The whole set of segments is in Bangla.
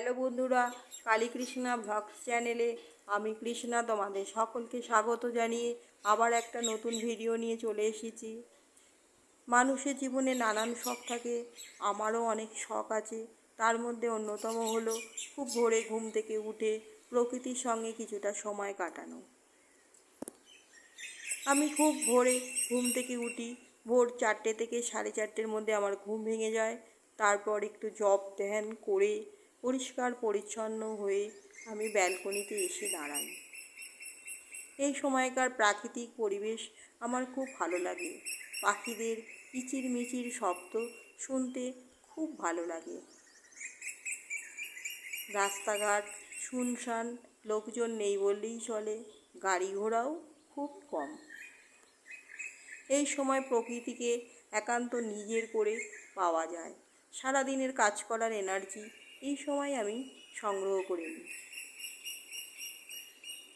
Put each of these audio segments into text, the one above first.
হ্যালো বন্ধুরা কালী কৃষ্ণা ভ্লগস চ্যানেলে আমি কৃষ্ণা তোমাদের সকলকে স্বাগত জানিয়ে আবার একটা নতুন ভিডিও নিয়ে চলে এসেছি। মানুষের জীবনে নানান শখ থাকে, আমারও অনেক শখ আছে। তার মধ্যে অন্যতম হলো খুব ভোরে ঘুম থেকে উঠে প্রকৃতির সঙ্গে কিছুটা সময় কাটানো। আমি খুব ভোরে ঘুম থেকে উঠি, ভোর চারটে থেকে সাড়ে চারটের মধ্যে আমার ঘুম ভেঙে যায়, তারপর একটু জব ধ্যান করে পরিষ্কার পরিচ্ছন্ন হয়ে আমি ব্যালকনিতে এসে দাঁড়াই। এই সময়কার প্রাকৃতিক পরিবেশ আমার খুব ভালো লাগে। পাখিদের কিচির মিচির শব্দ শুনতে খুব ভালো লাগে। রাস্তাঘাট শুনশান, লোকজন নেই বললেই চলে, গাড়ি ঘোড়াও খুব কম। এই সময় প্রকৃতিকে একান্ত নিজের করে পাওয়া যায়। সারাদিনের কাজ করার এনার্জি এই সময় আমি সংগ্রহ করে। নিই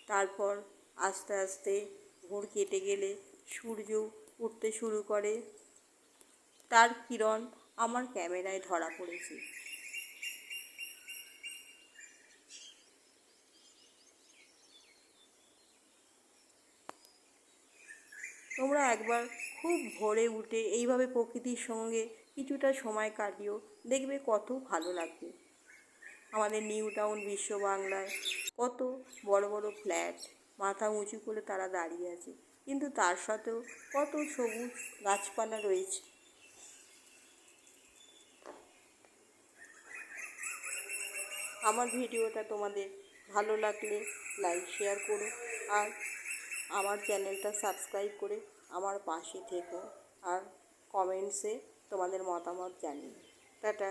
তারপর আস্তে আস্তে ভোর কেটে গেলে সূর্য উঠতে শুরু করে। তার কিরণ আমার ক্যামেরায় ধরা পড়েছে। তোমরা একবার খুব ভোরে উঠে এইভাবে প্রকৃতির সঙ্গে কিছুটা সময় কাটিও। দেখবে কত ভালো লাগবে। আমাদের নিউ টাউন বিশ্ব বাংলায় কত বড় বড় ফ্ল্যাট, মাথা উঁচু করে তারা দাঁড়িয়ে আছে। কিন্তু তার সাথেও কত সবুজ গাছপালা রয়েছে। আমার ভিডিওটা তোমাদের ভালো লাগলে লাইক শেয়ার করো আর আমার চ্যানেলটা সাবস্ক্রাইব করে আমার পাশে থেকো আর কমেন্টসে তোমাদের মতামত জানিও। টাটা।